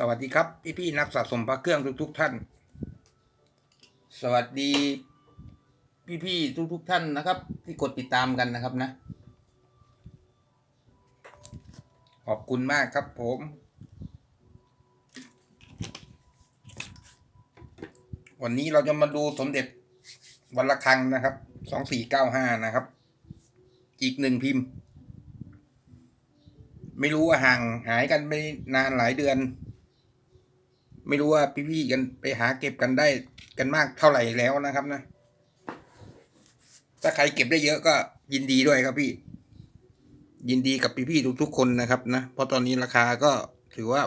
สวัสดีครับ พี่พี่ๆนักสะสมพระเครื่องทุกๆท่าน สวัสดี พี่พี่ๆทุกๆท่านนะครับ ที่กดติดตามกันนะครับนะ ขอบคุณมากครับผม วันนี้เราจะมาดูสมเด็จวันละครังนะครับ สองสี่เก้าห้านะครับ อีกหนึ่งพิมพ์ ไม่รู้ว่าห่างหายกันไปนานหลายเดือน ไม่รู้ว่าพี่ๆกันไปหาเก็บกันได้กันมากเท่าไหร่แล้วนะครับนะ ถ้าใครเก็บได้เยอะก็ยินดีด้วยครับพี่ ยินดีกับพี่ๆทุกๆคนนะครับนะ เพราะตอนนี้ราคาก็ถือว่า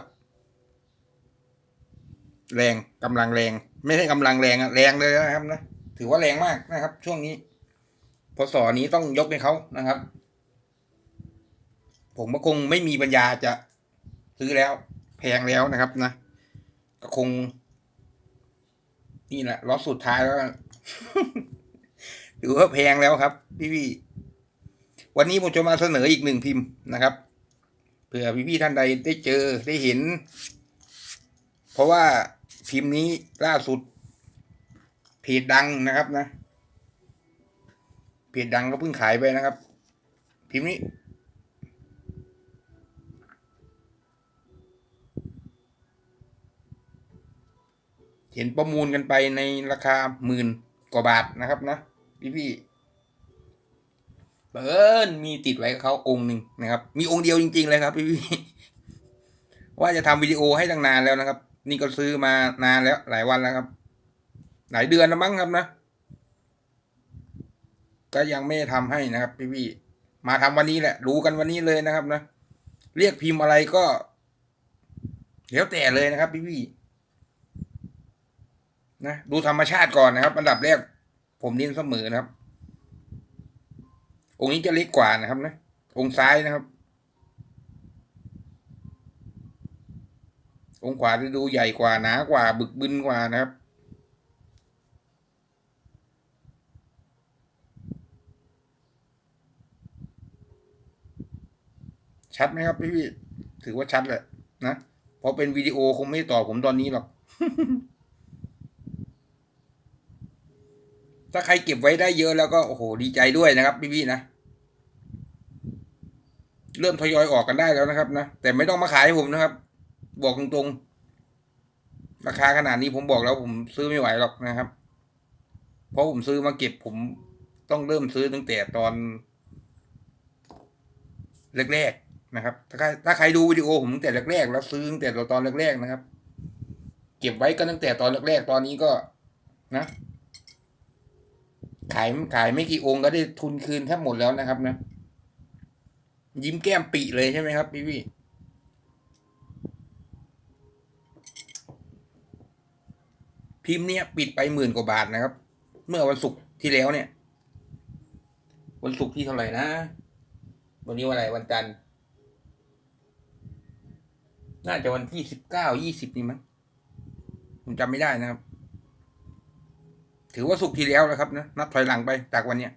แรงกำลังแรง ไม่ใช่กำลังแรงอะแรงเลยนะครับนะ ถือว่าแรงมากนะครับ ช่วงนี้พศนี้ต้องยกให้เขานะครับ ผมก็คงไม่มีปัญญาจะซื้อแล้ว แพงแล้วนะครับนะ ก็คง นี่แหละล็อตสุดท้ายแล้วถือว่าแพงแล้วครับ พี่ๆวันนี้ผมจะมาเสนออีกหนึ่งพิมพ์นะครับเผื่อพี่ๆท่านใดได้เจอได้เห็น เพราะว่าพิมพ์นี้ล่าสุดเพจดังนะครับนะเพจดังก็เพิ่งขายไปนะครับ พิมพ์นี้ เห็นประมูลกันไปในราคาหมื่นกว่าบาทนะครับนะพี่พี่เบิร์นมีติดไว้กับเขาองค์หนึ่งนะครับ มีองค์เดียวจริง ๆ เลยครับ พี่พี่ว่าจะทำวิดีโอให้ตั้งนานแล้วนะครับ นี่ก็ซื้อมานานแล้วหลายวันแล้วครับ หลายเดือนแล้วมั้งครับนะก็ยังไม่ได้ทำให้นะครับ พี่พี่มาทำวันนี้แหละ รู้กันวันนี้เลยนะครับนะ เรียกพิมพ์อะไรก็แล้วแต่เลยนะครับ พี่พี่ นะดูธรรมชาติก่อนนะครับ อันดับแรก ผมเน้นเสมอนะครับ องค์นี้จะเล็กกว่านะครับนะ องค์ซ้ายนะครับ องค์ขวาจะดูใหญ่กว่าหนากว่า บึกบึนกว่านะครับชัดไหมครับพี่ๆถือว่าชัดแหละนะเพราะเป็นวิดีโอคงไม่ตอบผมตอนนี้หรอก ถ้าใครเก็บไว้ได้เยอะแล้วก็โอ้โหดีใจด้วยนะครับพี่ๆนะ เริ่มทยอยออกกันได้แล้วนะครับนะแต่ไม่ต้องมาขายให้ผมนะครับ บอกตรงๆ ราคาขนาดนี้ผมบอกแล้วผมซื้อไม่ไหวหรอกนะครับ เพราะผมซื้อมาเก็บผมต้องเริ่มซื้อตั้งแต่ตอนแรกๆนะครับ ถ้าใครถ้าใครดูวิดีโอผมตั้งแต่แรกๆแล้วซื้อตั้งแต่ตอนแรกๆนะครับ เก็บไว้ก็ตั้งแต่ตอนแรกๆตอนนี้ก็นะ ขายขายไม่กี่องค์ก็ได้ทุนคืนแทบหมดแล้วนะครับนะ ยิ้มแก้มปีเลยใช่ไหมครับ พี่พี่พิมพ์เนี่ยปิดไปหมื่นกว่าบาทนะครับ เมื่อวันศุกร์ที่แล้วเนี่ย วันศุกร์ที่เท่าไหร่นะวันนี้วันอะไรวันจันทร์น่าจะวันที่สิบเก้ายี่สิบนี่มั้งผมจำไม่ได้นะครับ ถือว่าสุกที่แล้วแล้วครับนะนับถอยหลังไปจากวันเนี้ย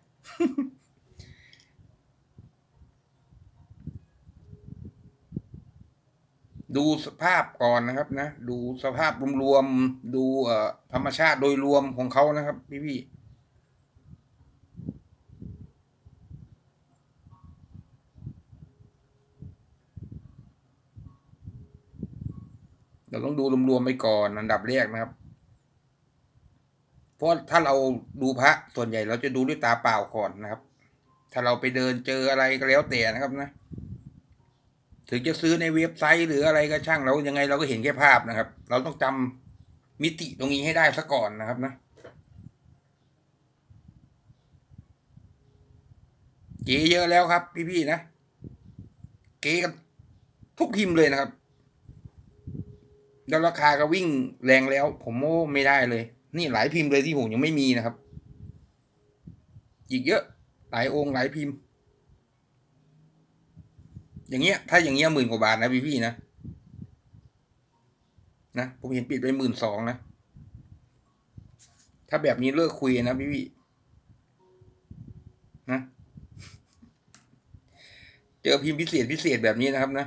ดูสภาพก่อนนะครับนะ ดูสภาพรวมๆดูเอ่อธรรมชาติโดยรวมของเขานะครับ พี่ๆเราต้องดูรวมๆไปก่อนอันดับแรกนะครับ เพราะถ้าเราดูพระส่วนใหญ่เราจะดูด้วยตาเปล่าก่อนนะครับ ถ้าเราไปเดินเจออะไรก็แล้วแต่นะครับนะ ถึงจะซื้อในเว็บไซต์หรืออะไรก็ช่างเรายังไงเราก็เห็นแค่ภาพนะครับ เราต้องจำมิติตรงนี้ให้ได้ซะก่อนนะครับนะเก๋เยอะแล้วครับ พี่ๆนะเก๋กันทุกพิมพ์เลยนะครับ แล้วราคาก็วิ่งแรงแล้ว ผมโอ้ไม่ได้เลย นี่หลายพิมพ์เลยที่ผมยังไม่มีนะครับ อีกเยอะ หลายองค์หลายพิมพ์ อย่างเงี้ย ถ้าอย่างเงี้ยหมื่นกว่าบาทนะพี่พี่นะนะผมเห็นปิดไปหมื่นสองนะ ถ้าแบบนี้เลิกคุยนะพี่พี่นะเจอพิมพ์พิเศษพิเศษแบบนี้นะครับนะ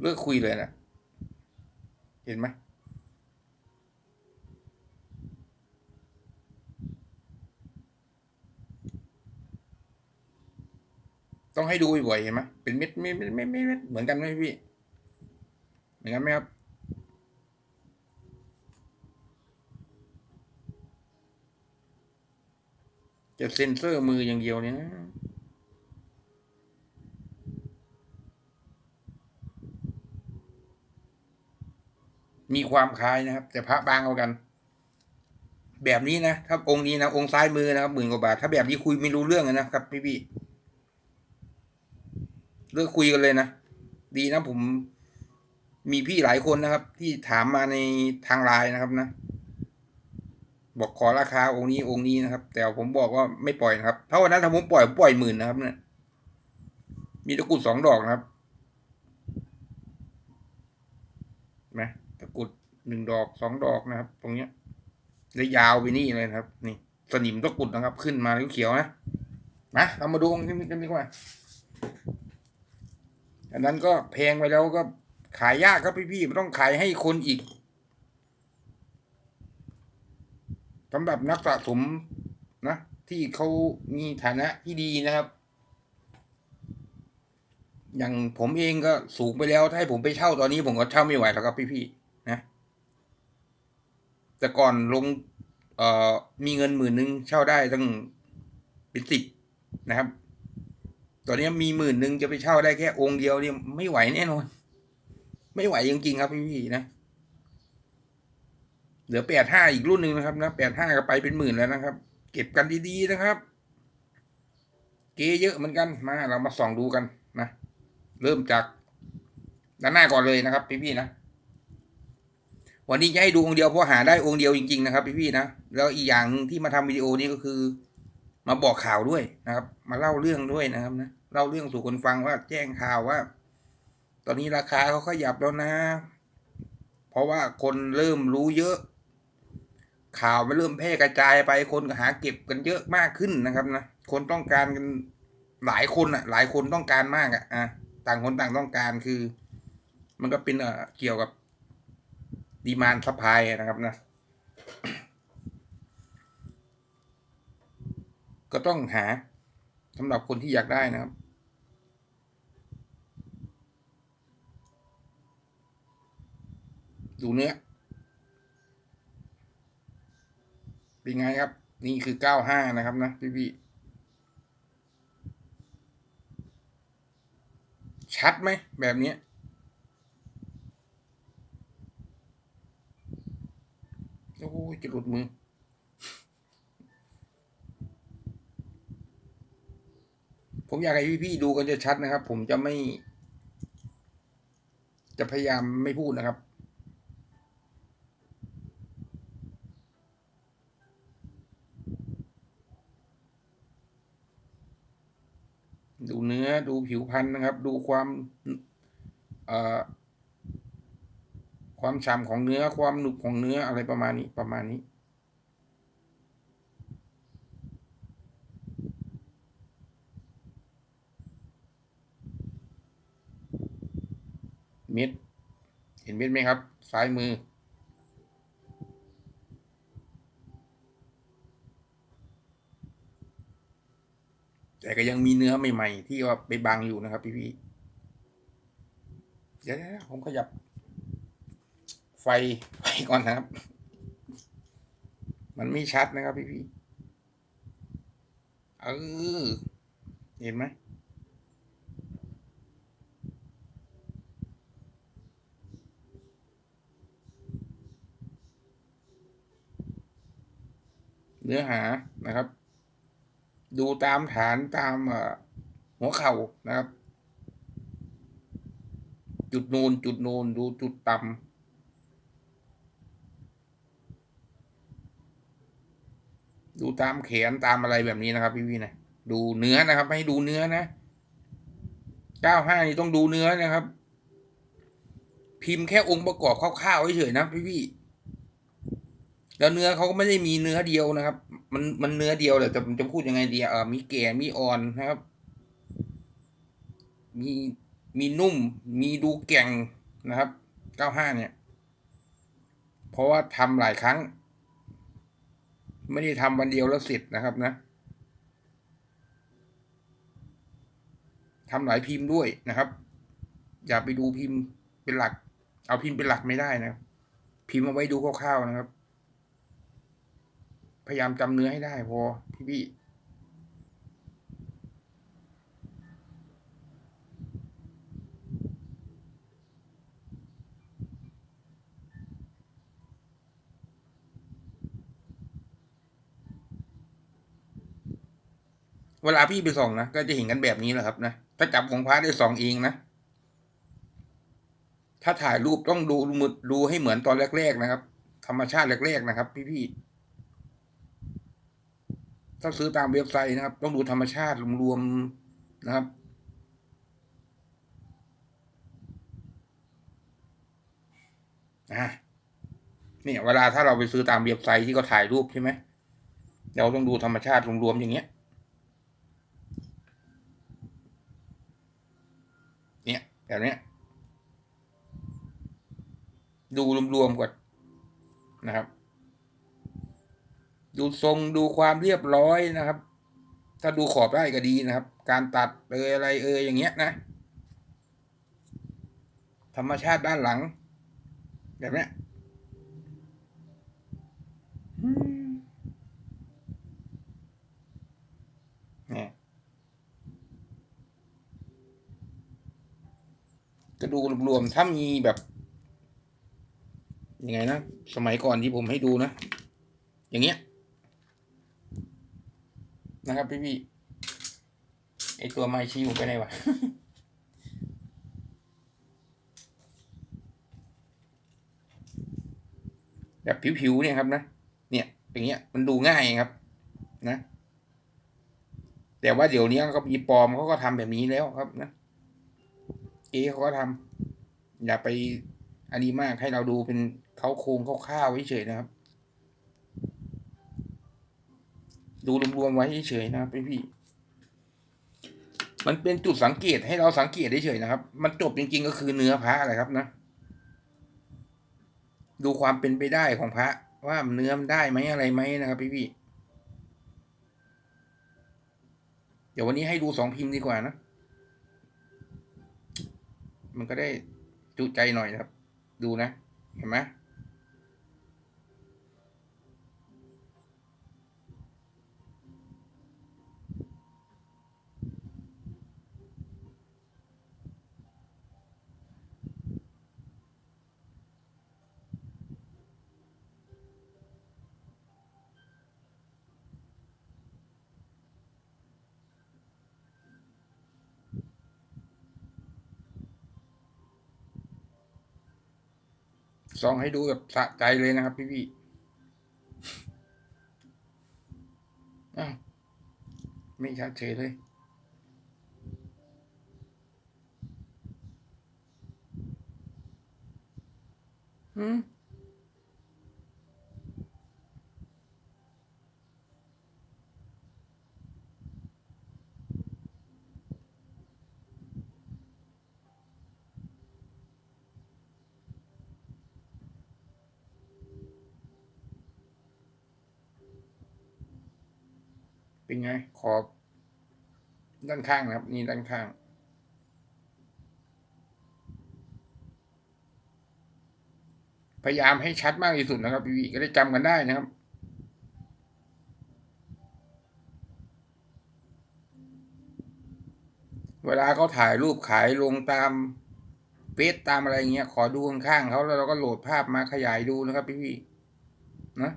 เลิกคุยเลยนะ เห็นไหมต้องให้ดูบ่อยเห็นไหมเป็นเม็ดเม็ดเม็ดเม็ดเม็ดเม็ดเหมือนกันไหมพี่ เหมือนกันไหมครับจะเซ็นเซอร์มืออย่างเดียวเนี่ยนะ มีความคล้ายนะครับ แต่พระบางเอากัน แบบนี้นะถ้าองค์นี้นะองค์ซ้ายมือนะครับหมื่นกว่าบาท ถ้าแบบนี้คุยไม่รู้เรื่องนะครับพี่พี่เลิกคุยกันเลยนะดีนะผมมีพี่หลายคนนะครับ ที่ถามมาในทางไลน์นะครับนะ บอกขอราคาองค์นี้องค์นี้นะครับ แต่ผมบอกว่าไม่ปล่อยนะครับถ้าวันนั้นถ้าผมปล่อยผมปล่อยหมื่นนะครับ เนี่ยมีตะกรุดสองดอกนะครับนไหมตะ หนึ่งดอกสองดอกนะครับ ตรงเนี้ยแล้วยาวไปนี่เลยนะครับ นี่สนิมตะกรุดนะครับ ขึ้นมาเขียวๆนะมาเรามาดูกันดีกว่าอันนั้นก็แพงไปแล้วก็ขายยากครับพี่ๆมันต้องขายให้คนอีกสำหรับนักสะสมนะ ที่เขามีฐานะที่ดีนะครับ อย่างผมเองก็สูงไปแล้ว ถ้าให้ผมไปเช่าตอนนี้ผมก็เช่าไม่ไหวแล้วครับพี่ๆนะ แต่ก่อนลงเอ่อมีเงินหมื่นหนึ่งเช่าได้ตั้งเป็นสิบนะครับ ตอนนี้มีหมื่นหนึ่งจะไปเช่าได้แค่องค์เดียวเนี่ยไม่ไหวแน่นอน ไม่ไหวจริงๆครับพี่ๆนะเหลือแปดห้าอีกรุ่นหนึ่งนะครับนะแปดห้าก็ไปเป็นหมื่นแล้วนะครับ เก็บกันดีๆนะครับ เกเยอะเหมือนกันมาเรามาส่องดูกันนะ เริ่มจากด้านหน้าก่อนเลยนะครับ พี่ๆนะ วันนี้จะให้ดูองค์เดียวเพราะหาได้องค์เดียวจริงๆนะครับพี่ๆนะแล้วอีกอย่างที่มาทำวิดีโอนี้ก็คือ มาบอกข่าวด้วยนะครับ มาเล่าเรื่องด้วยนะครับนะเล่าเรื่องสู่คนฟังว่าแจ้งข่าวว่า ตอนนี้ราคาเขาขยับแล้วนะ เพราะว่าคนเริ่มรู้เยอะ ข่าวมันเริ่มแพร่กระจายไปคนก็หาเก็บกันเยอะมากขึ้นนะครับนะคนต้องการกันหลายคนอะ หลายคนต้องการมากอะอะต่างคนต่างต้องการคือ มันก็เป็นเอ่อเกี่ยวกับ ดีมานซัพพลายนะครับนะ ก็ต้องหาสำหรับคนที่อยากได้นะครับ ดูเนื้อ เป็นไงครับ นี่คือเก้าห้านะครับนะพี่พี่ชัดไหมแบบนี้ โอ้ยจะหลุดมือ ผมอยากให้พี่ๆดูกันจะชัดนะครับ ผมจะไม่ จะพยายามไม่พูดนะครับดูเนื้อดูผิวพรรณนะครับ ดูความ เอ่อ ความฉ่ำของเนื้อความหนุบของเนื้ออะไรประมาณนี้ประมาณนี้ เม็ด เห็นเม็ดไหมครับ ซ้ายมือ แต่ก็ยังมีเนื้อใหม่ ๆ ที่ว่าไปบังอยู่นะครับ พี่ๆเดี๋ยวผมขยับ ไฟไฟก่อนนะครับ มันไม่ชัดนะครับพี่ๆเออเห็นไหมเนื้อหานะครับ ดูตามฐานตามหัวเข่านะครับ จุดนูนจุดนูนดูจุดต่ำ ดูตามแขนตามอะไรแบบนี้นะครับ พี่ๆนะดูเนื้อนะครับ ให้ดูเนื้อนะเก้าห้านี่ต้องดูเนื้อนะครับ พิมพ์แค่องค์ประกอบคร่าวๆเฉยๆนะพี่ๆแล้วเนื้อเขาก็ไม่ได้มีเนื้อเดียวนะครับ มันมันเนื้อเดียวแหละแต่ผมจะพูดยังไงดีเออมีแก่มีอ่อนนะครับ มีมีนุ่ม มีดูแก่งนะครับ95เนี่ย เพราะว่าทำหลายครั้ง ไม่ได้ทำวันเดียวแล้วเสร็จนะครับนะทำหลายพิมพ์ด้วยนะครับ อย่าไปดูพิมพ์เป็นหลัก เอาพิมพ์เป็นหลักไม่ได้นะพิมพ์เอาไว้ดูคร่าวๆนะครับ พยายามจำเนื้อให้ได้พอพี่ๆ เวลาพี่ไปส่องนะก็จะเห็นกันแบบนี้แหละครับนะถ้าจับของพระได้ส่องเองนะ ถ้าถ่ายรูปต้องดูมือดูให้เหมือนตอนแรก ๆ นะครับ ธรรมชาติแรก ๆ นะครับ พี่ๆถ้าซื้อตามเว็บไซต์นะครับ ต้องดูธรรมชาติรวมๆนะครับอะเนี่ยเวลาถ้าเราไปซื้อตามเว็บไซต์ที่เขาถ่ายรูปใช่ไหมเราต้องดูธรรมชาติรวมๆอย่างเงี้ย เนี่ย แบบเนี้ย ดูรวมๆก่อนนะครับ ดูทรงดูความเรียบร้อยนะครับ ถ้าดูขอบได้ก็ดีนะครับ การตัดเอยอะไรเอยอย่างเงี้ยนะ ธรรมชาติด้านหลัง แบบเนี้ยอืมเนี่ย ก็ดูรวมๆถ้ามีแบบยังไงนะ สมัยก่อนที่ผมให้ดูนะ อย่างเงี้ย นะครับพี่พี่ๆไอตัวไมค์ชิวไปไหนวะแบบผิวๆเนี่ยครับนะ เนี่ยอย่างเงี้ยมันดูง่ายครับ นะ แต่ว่าเดี๋ยวนี้ก็มีปลอมเขาก็ทำแบบนี้แล้วครับนะ เอเขาก็ทำอย่าไปอันนี้มากให้เราดูเป็นเขาโครงคร่าวๆไว้เฉยนะครับ ดูรวมๆไว้เฉยนะครับพี่ มันเป็นจุดสังเกตให้เราสังเกตเฉยนะครับ มันจบจริงๆก็คือเนื้อพระอะไรครับนะ ดูความเป็นไปได้ของพระว่าเนื้อมันได้ไหมอะไรไหมนะครับพี่ๆเดี๋ยววันนี้ให้ดูสองพิมพ์ดีกว่านะ มันก็ได้จุใจหน่อยนะครับ ดูนะ เห็นไหม ซองให้ดูแบบสะใจเลยนะครับพี่พี่ไม่ชัดเจนเลย อืม นไงขอบด้านข้างนะครับ นี่ด้านข้าง พยายามให้ชัดมากที่สุดนะครับพี่ๆก็ได้จำกันได้นะครับเวลาเขาถ่ายรูปขายลงตามเฟซตามอะไรเงี้ย ขอดูข้างๆเขาแล้วเราก็โหลดภาพมาขยายดูนะครับพี่ๆนะ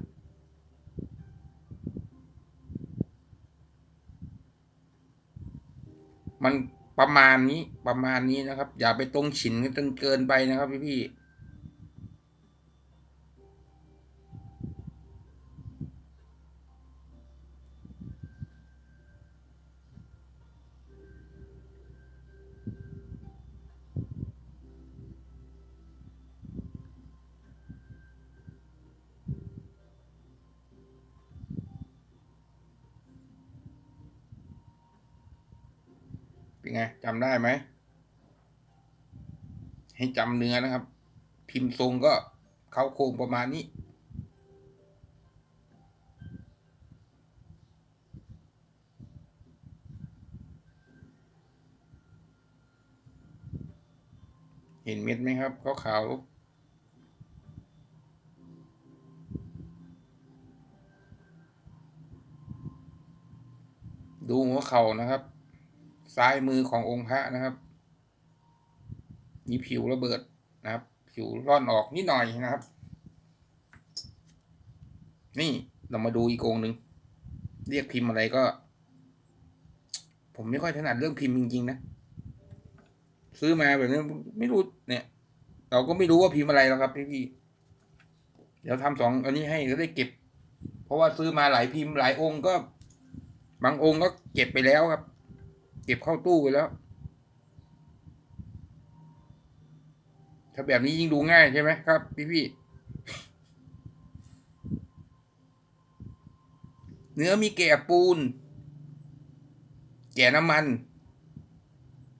มันประมาณนี้ประมาณนี้นะครับ อย่าไปตรงฉินกันจนเกินไปนะครับพี่พี่ เป็นไงจำได้ไหม ให้จำเนื้อนะครับ พิมพ์ทรงก็เข้าโครงประมาณนี้ เห็นเม็ดไหมครับขาวๆดูหัวเข่านะครับ ซ้ายมือขององค์พระนะครับ มีผิวระเบิดนะครับ ผิวร่อนออกนิดหน่อยนะครับ นี่เรามาดูอีกองค์หนึ่งเรียกพิมพ์อะไรก็ ผมไม่ค่อยถนัดเรื่องพิมพ์จริงๆนะ ซื้อมาแบบนี้ไม่รู้เนี่ย เราก็ไม่รู้ว่าพิมพ์อะไรแล้วครับพี่พี่ๆเดี๋ยวทำสองอันนี้ให้ก็ได้เก็บ เพราะว่าซื้อมาหลายพิมพ์หลายองค์ก็ บางองค์ก็เก็บไปแล้วครับ เก็บเข้าตู้ไปแล้ว ถ้าแบบนี้ยิ่งดูง่ายใช่ไหมครับ พี่พี่เนื้อมีแก่ปูน แก่น้ำมัน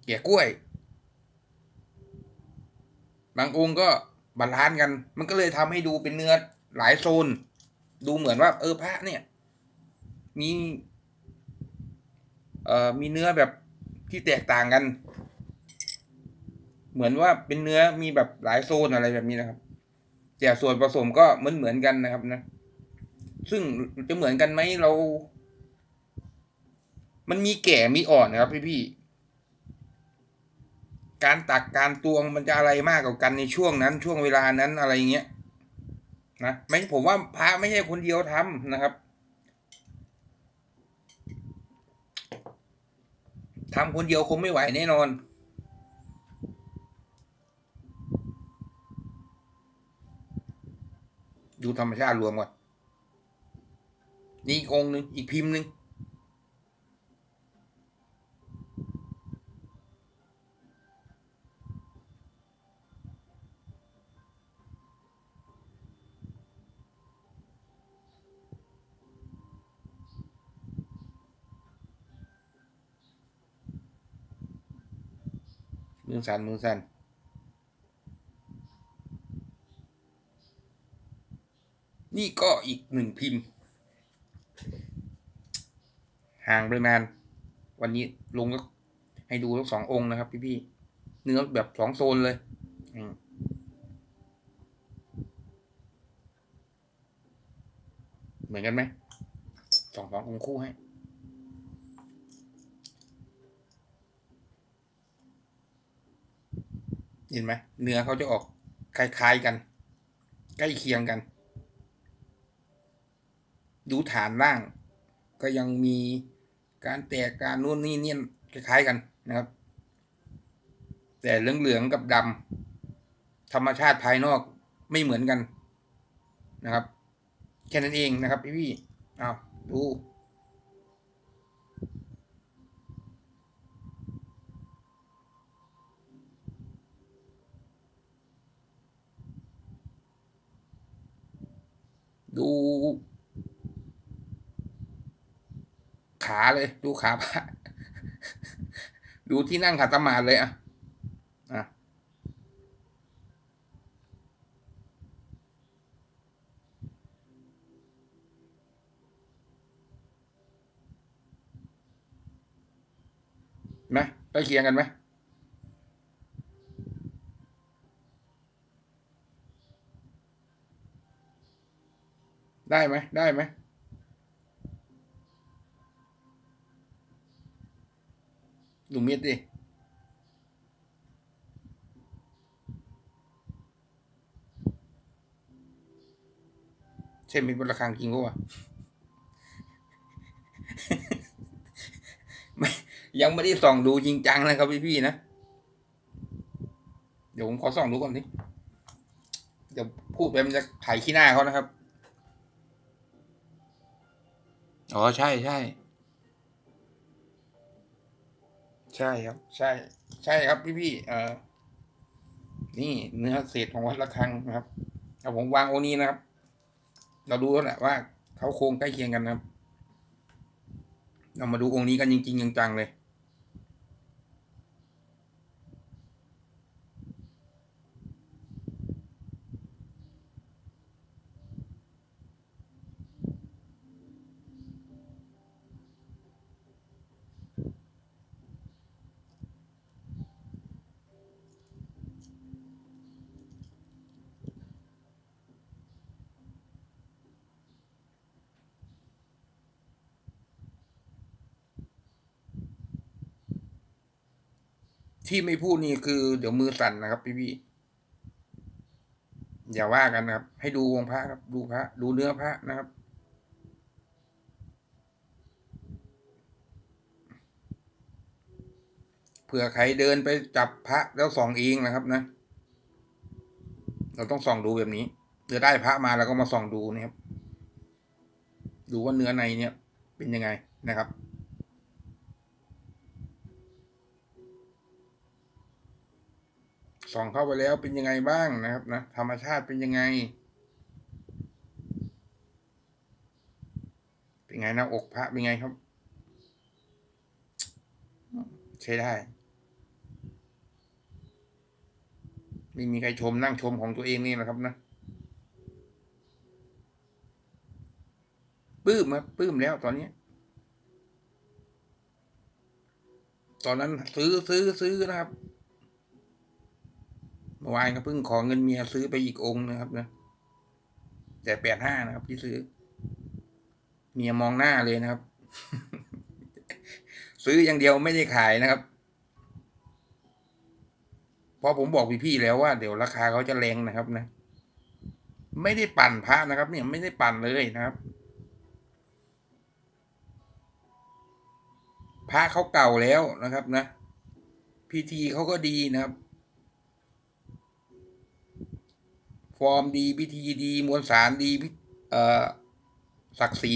แก่กล้วย บางองค์ก็บาลานซ์กัน มันก็เลยทำให้ดูเป็นเนื้อหลายโซน ดูเหมือนว่า เออพระเนี่ย มี เอ่อมีเนื้อแบบที่แตกต่างกัน เหมือนว่าเป็นเนื้อมีแบบหลายโซนอะไรแบบนี้นะครับแต่ส่วนผสมก็เหมือนเหมือนกันนะครับนะ ซึ่งจะเหมือนกันไหมเรา มันมีแก่มีอ่อนนะครับพี่พี่การตักการตวงมันจะอะไรมากกว่ากันในช่วงนั้น ช่วงเวลานั้นอะไรเงี้ยนะไม่ผมว่าพระไม่ใช่คนเดียวทำนะครับ ทำคนเดียวคงไม่ไหวแน่นอน ดูธรรมชาติรวมก่อนนี่อีกองค์หนึ่งอีกพิมพ์หนึ่ง มือสั่นมือสั่นนี่ก็อีกหนึ่งพิมพ์ ห่างไปนานวันนี้ลงก็ให้ดูทั้งสององค์นะครับ พี่พี่ๆเนื้อแบบสองโซนเลยเหมือนกันไหมสองสององค์คู่ให้ เห็นไหมเนื้อเขาจะออกคล้ายๆกัน ใกล้เคียงกัน ดูฐานล่าง ก็ยังมีการแตกการนู่นนี่เนี่ยคล้ายๆกันนะครับ แต่เหลืองๆกับดำธรรมชาติภายนอกไม่เหมือนกันนะครับ แค่นั้นเองนะครับพี่พี่อ้าวดู ดูขาเลย ดูขาพระดูที่นั่งขัดสมาธิเลยอะอะไหมใกล้เคียงกันไหม ได้ไหมได้ไหมดูเม็ดดิใช่มีบนระฆังจริงก็วะไม่ยังไม่ได้ส่องดูจริงจังนะครับพี่ๆนะ เดี๋ยวผมขอส่องดูก่อนนิเดี๋ยวพูดไปมันจะถ่ายขี้หน้าเขานะครับ อ๋อใช่ใช่ใช่ครับ ใช่ ใช่ครับพี่พี่เออนี่เนื้อเศษของวัดระฆังนะครับเอาผมวางองนี้นะครับ เราดูแล้วแหละว่าเขาโค้งใกล้เคียงกันนะครับ เรามาดูองค์นี้กันจริง ๆ จังๆเลย ที่ไม่พูดนี่คือเดี๋ยวมือสั่นนะครับ พี่พี่อย่าว่ากันนะครับ ให้ดูองค์พระครับ ดูพระ ดูเนื้อพระนะครับ เผื่อใครเดินไปจับพระแล้วส่องเองนะครับนะ เราต้องส่องดูแบบนี้เดี๋ยวได้พระมาแล้วก็มาส่องดูนะครับ ดูว่าเนื้อในเนี่ยเป็นยังไงนะครับ ส่องเข้าไปแล้วเป็นยังไงบ้างนะครับนะธรรมชาติเป็นยังไง เป็นไงนะอกพระเป็นไงครับ ใช้ได้ไม่มีใครชมนั่งชมของตัวเองนี่นะครับนะปื้มครับปื้มแล้วตอนนี้ตอนนั้นซื้อซื้อซื้อนะครับ มื่อวานก็เพิ่งขอเงินเมียซื้อไปอีกองค์นะครับนะแต่แปดห้านะครับ ที่ซื้อ เมียมองหน้าเลยนะครับ ซื้ออย่างเดียวไม่ได้ขายนะครับเพราะผมบอกพี่ๆแล้วว่าเดี๋ยวราคาเขาจะแรงนะครับนะ ไม่ได้ปั่นพระนะครับ เนี่ยไม่ได้ปั่นเลยนะครับพระเขาเก่าแล้วนะครับนะพิธีเขาก็ดีนะครับ ฟอร์มดีพิธีดีมวลสารดีศักดิ์ศรี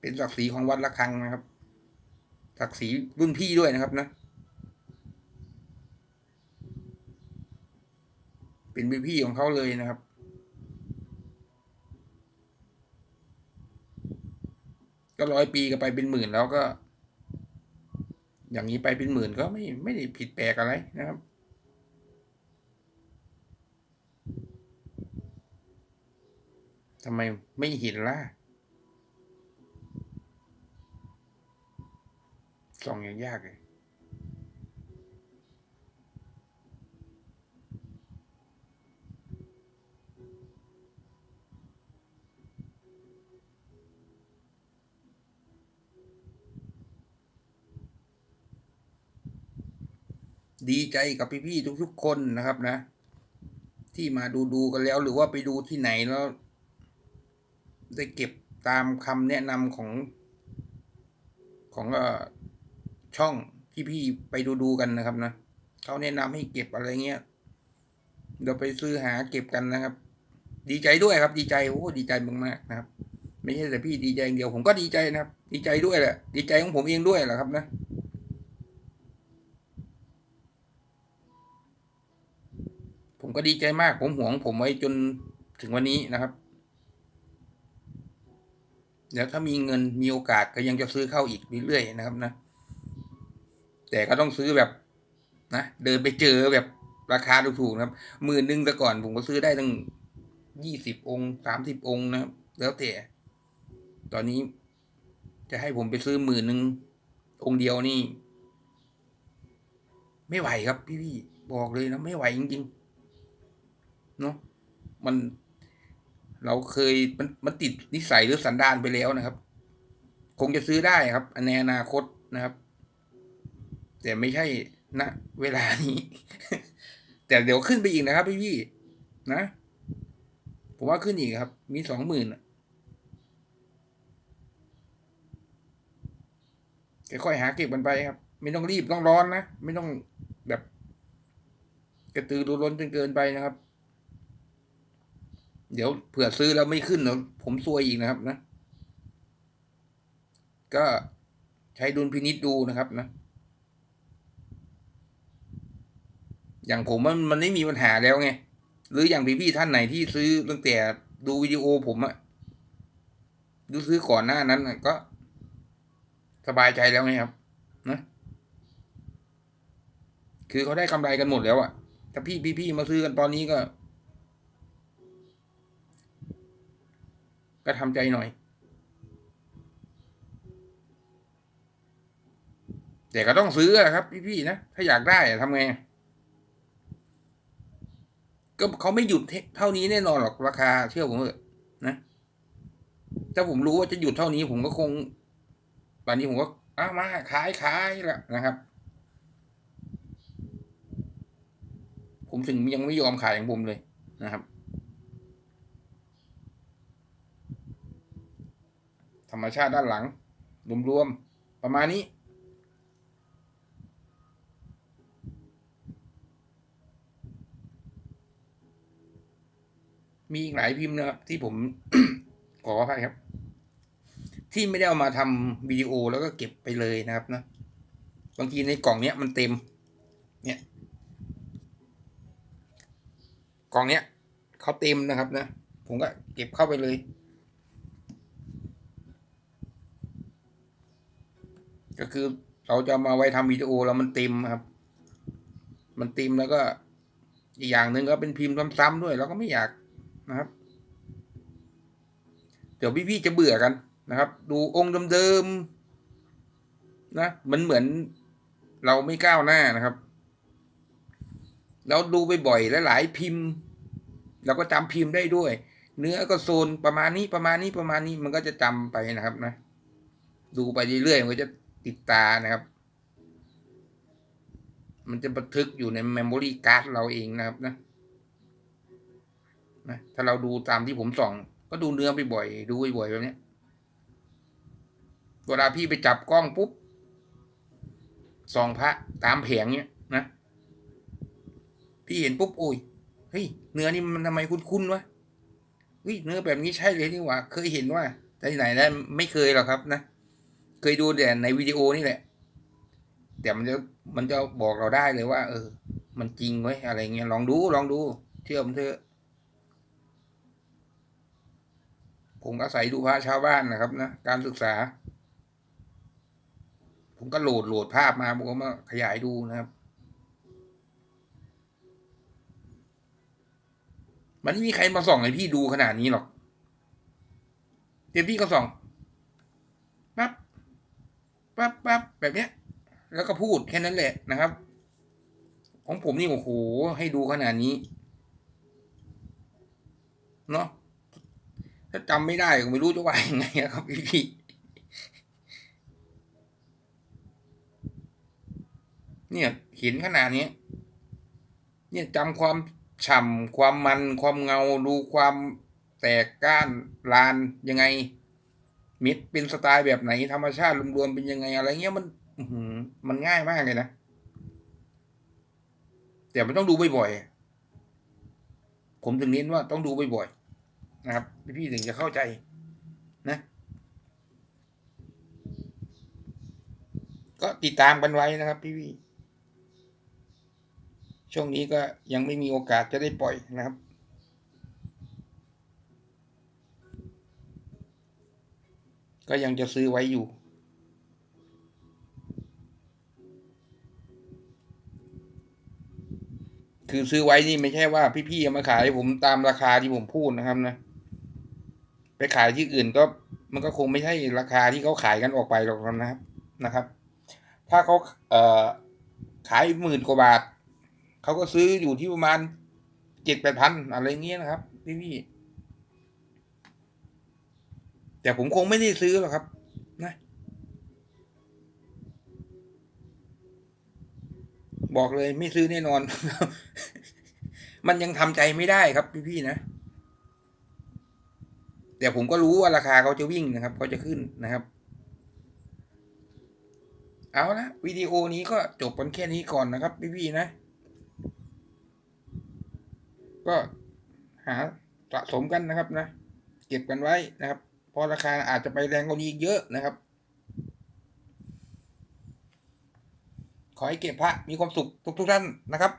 เป็นศักดิ์ศรีของวัดละคังนะครับ ศักดิ์ศรีรุ่นพี่ด้วยนะครับนะ เป็นพี่ของเขาเลยนะครับก็ร้อยปีก็ไปเป็นหมื่นแล้วก็ อย่างนี้ไปเป็นหมื่นก็ไม่ไม่ได้ผิดแปลกอะไรนะครับ ทำไมไม่เห็นล่ะส่องอย่างยากเลยดีใจกับพี่ๆทุกๆคนนะครับนะ ที่มาดูดูกันแล้วหรือว่าไปดูที่ไหนแล้ว ได้เก็บตามคำแนะนำของของอช่องที่พี่ไปดูดูกันนะครับนะเขาแนะนำให้เก็บอะไรเงี้ยเราไปซื้อหาเก็บกันนะครับ ดีใจด้วยครับ ดีใจโอ้ดีใจมากๆนะครับ ไม่ใช่แต่พี่ดีใจอย่างเดียวผมก็ดีใจนะครับ ดีใจด้วยแหละ ดีใจของผมเองด้วยแหละครับนะผมก็ดีใจมาก ผมหวงผมไว้จนถึงวันนี้นะครับ เดี๋ยวถ้ามีเงินมีโอกาสก็ยังจะซื้อเข้าอีกเรื่อยๆนะครับนะ แต่ก็ต้องซื้อแบบนะเดินไปเจอแบบราคาถูกๆนะครับหมื่นหนึ่งแต่ก่อนผมก็ซื้อได้ตั้งยี่สิบองค์สามสิบองค์นะครับ แล้วแต่ ตอนนี้จะให้ผมไปซื้อหมื่นหนึ่งองค์เดียวนี่ ไม่ไหวครับพี่ๆบอกเลยนะไม่ไหวจริงๆเนาะมัน เราเคยมันมันติดนิสัยหรือสันดานไปแล้วนะครับ คงจะซื้อได้ครับในอนาคตนะครับ แต่ไม่ใช่ณเวลานี้ แต่เดี๋ยวขึ้นไปอีกนะครับพี่พี่นะ ผมว่าขึ้นอีกครับ มีสองหมื่นค่อยๆหาเก็บกันไปครับ ไม่ต้องรีบต้องร้อนนะ ไม่ต้องแบบ กระตือรือร้นจนเกินไปนะครับ เดี๋ยวเผื่อซื้อแล้วไม่ขึ้นเดี๋ยวผมซวยอีกนะครับนะ ก็ใช้ดุลพินิษดูนะครับนะ อย่างผมมันมันไม่มีปัญหาแล้วไง หรืออย่างพี่ๆท่านไหนที่ซื้อตั้งแต่ดูวิดีโอผมอะดูซื้อก่อนหน้านั้นก็ สบายใจแล้วไงครับ นะ คือเขาได้กำไรกันหมดแล้วอะถ้าพี่พี่ๆมาซื้อกันตอนนี้ก็ ก็ทำใจหน่อย แต่ก็ต้องซื้อครับพี่ๆนะ ถ้าอยากได้ทำไง ก็เขาไม่หยุดเท่านี้แน่นอนหรอกราคาเชื่อผมเถอะนะ ถ้าผมรู้ว่าจะหยุดเท่านี้ผมก็คง ตอนนี้ผมก็อามาขายขายละนะครับ ผมถึงยังไม่ยอมขายของผมเลยนะครับ ธรรมชาติด้านหลัง รวมๆ ประมาณนี้ มีอีกหลายพิมพ์นะครับ ที่ผมขออภัยครับ ที่ไม่ได้เอามาทำวิดีโอแล้วก็เก็บไปเลยนะครับนะบางทีในกล่องเนี้ยมันเต็ม เนี่ย กล่องเนี้ยเขาเต็มนะครับนะ ผมก็เก็บเข้าไปเลย ก็คือเราจะมาไว้ทำวิดีโอแล้วมันเต็มครับ มันเต็มแล้วก็ อีกอย่างหนึ่งก็เป็นพิมพ์ซ้ำๆด้วยเราก็ไม่อยากนะครับ เดี๋ยวพี่ๆจะเบื่อกันนะครับ ดูองค์เดิมๆนะมันเหมือนเราไม่ก้าวหน้านะครับเราดูไปบ่อยและหลายพิมพ์เราก็จำพิมพ์ได้ด้วย เนื้อก็โซนประมาณนี้ประมาณนี้ประมาณนี้มันก็จะจำไปนะครับนะ ดูไปเรื่อยๆมันก็จะ ติดตานะครับ มันจะบันทึกอยู่ในเมมโมรี่การ์ดเราเองนะครับนะนะถ้าเราดูตามที่ผมส่อง ก็ดูเนื้อไปบ่อย ดูบ่อยแบบนี้เวลาพี่ไปจับกล้องปุ๊บส่องพระตามแผงเนี้ยนะพี่เห็นปุ๊บโอ้ยเฮ้ยเนื้อนี่มันทำไมคุ้นๆวะเฮ้ยเนื้อแบบนี้ใช่เลยนี่หว่า เคยเห็นว่าแต่ที่ไหนได้ไม่เคยหรอกครับนะ เคยดูแต่ในวิดีโอนี่แหละ แต่มันจะมันจะบอกเราได้เลยว่า เออ มันจริงไว้อะไรเงี้ยลองดูลองดู เชื่อผมเถอะผมอาศัยดูพระชาวบ้านนะครับนะการศึกษา ผมก็โหลดโหลดภาพมาผมก็มาขยายดูนะครับ มันไม่มีใครมาส่องให้พี่ดูขนาดนี้หรอกเดี๋ยวพี่ก็ส่อง ปั๊บปั๊บแบบเนี้ย แล้วก็พูดแค่นั้นแหละนะครับ ของผมนี่โอ้โหให้ดูขนาดนี้เนาะถ้าจำไม่ได้ก็ไม่รู้จะว่ายังไงครับพี่พี่เนี่ยเห็นขนาดนี้เนี่ยจำความฉ่ำความมันความเงาดูความแตกก้านลานยังไง มิดเป็นสไตล์แบบไหนธรรมชาติรวมๆเป็นยังไงอะไรเงี้ยมันมันง่ายมากเลยนะแต่มันต้องดูบ่อยๆผมถึงเน้นว่าต้องดูบ่อยๆนะครับพี่ถึงจะเข้าใจนะก็ติดตามกันไว้นะครับ พี่ๆช่วงนี้ก็ยังไม่มีโอกาสจะได้ปล่อยนะครับ ก็ยังจะซื้อไว้อยู่ คือซื้อไว้นี่ไม่ใช่ว่าพี่ๆมาขายผมตามราคาที่ผมพูดนะครับนะ ไปขายที่อื่นก็มันก็คงไม่ใช่ราคาที่เขาขายกันออกไปหรอกนะครับนะครับ ถ้าเขาเอ่อขายหมื่นกว่าบาทเขาก็ซื้ออยู่ที่ประมาณเจ็ดแปดพันอะไรเงี้ยนะครับ พี่ๆ แต่ผมคงไม่ได้ซื้อหรอกครับ นะ บอกเลยไม่ซื้อแน่นอน มันยังทำใจไม่ได้ครับพี่ๆนะแต่ผมก็รู้ว่าราคาเขาจะวิ่งนะครับเขาจะขึ้นนะครับ เอาละวิดีโอนี้ก็จบกันแค่นี้ก่อนนะครับ พี่ๆนะ ก็หาสะสมกันนะครับนะ เก็บกันไว้นะครับ พอราคาอาจจะไปแรงกว่านี้อีกเยอะนะครับ ขอให้เก็บพระมีความสุขทุกทุกท่านนะครับ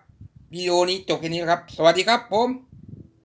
วิดีโอนี้จบแค่นี้นะครับ สวัสดีครับผม